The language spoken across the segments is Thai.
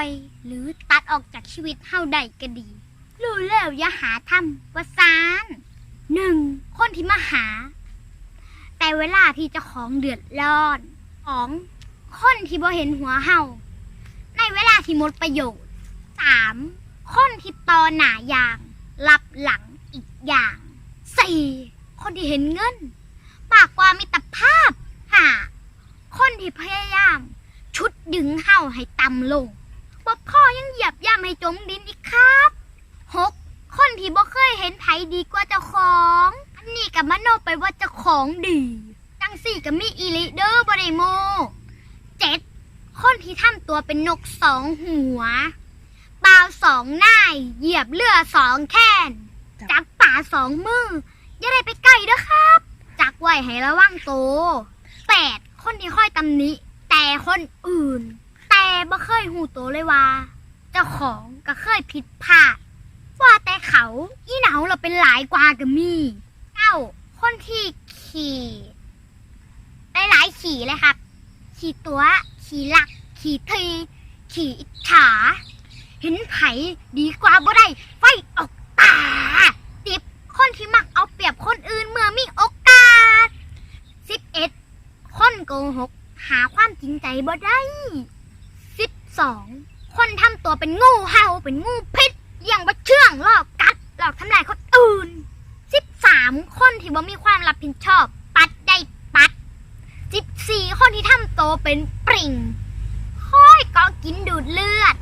อออกจากชีวิตเฮาได้ก็ดี รู้แล้วอย่าหาทำว่าซานหนึ่งคนที่มาหา แต่เวลาที่เจ้าของเดือดร้อนสองคนที่บ่เห็นหัวเฮาในเวลาที่หมดประโยชน์สามคนที่ตอหนาอย่างรับหลังอีกอย่างสี่คนที่เห็นเงินมากกว่ามิตรภาพห้าคนที่พยายาม ชุดดึงเห่าให้ต่ำลง บ่พ่อยังเหยียบย่ำให้จมดินอีกครับหกคนที่บ่เคยเห็นไผดีกว่าเจ้าของ อันนี้กับมโนไปว่าเจ้าของดีจังสี่กับมีอีลิเดอร์บริโมเจ็ดคนที่ทำตัวเป็นนกสองหัวปลาวสองหน้ายเหยียบเรือสองแขนจับป่าสองมือ อย่าได้ไปไกลเด้อครับ จักไว้ให้ระวังโตวแปดคนที่ค่อยตำหนิแต่คนอื่นแต่ บ่เคยหูโตเลยว่า เจ้าของก็เคยผิดพลาด ว่าแต่เขาอีเหนาเราเป็นหลายกว่าก็มีเก้า คนที่ขี่หลายๆขี่เลยครับ ขี่ตัว ขี่หลัก ขี่ที ขี่อิจฉา เห็นไผดีกว่าบ่ได้ไฟออกตา ติบคนที่มักเอาเปรียบคนอื่นเมื่อมีโอกาสสิบเอ็ดคนโกหก หาความจริงใจบ่ได้ สองคนทำตัวเป็นงูเห่าเป็นงูพิษยี่ยงบ่เชื่องหลอกกัดหลอกทำลายคนอื่นสิบสามคนที่บ่มีความรับผิดชอบ ปัดได้ปัดสิบสี่คนที่ทำตัวเป็นปริงค่อยก็กินดูดเลือด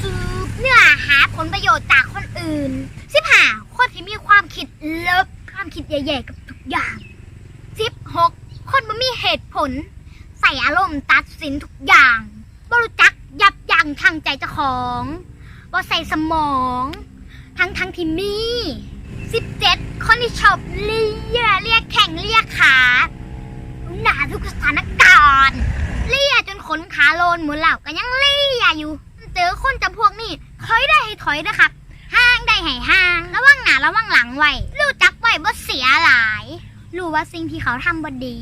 สืบเนื้อหาผลประโยชน์จากคนอื่นสิบห้าคนที่มีความคิดเลิกความคิดแย่ๆกับทุกอย่างสิบหกคนมันมีเหตุผล ใส่อารมณ์ตัดสินทุกอย่างบรู้จัก ยับยั้งทางใจเจ้าของบ่ใส่สมอง ทั้งทั้งที่มีสิบเจ็ดคนที่ชอบเลียเลียแข่งเลียขาหนาทุกสถานการณ์เลี่ยจนขนขาโลนหมดแล้วก็ยังเลี่ยอยู่เจอคนจำพวกนี้ถอยได้ให้ถอยนะครับห้างได้ให้ห้างระวังหน้าระวังหลังไว้รู้จักไว้บ่เสียหลาย รู้ว่าสิ่งที่เขาทำบ่ดี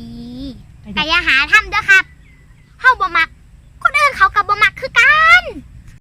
แต่อย่าหาทำเด้อครับเฮาบ่มัก เขากับบ่มักคือกัน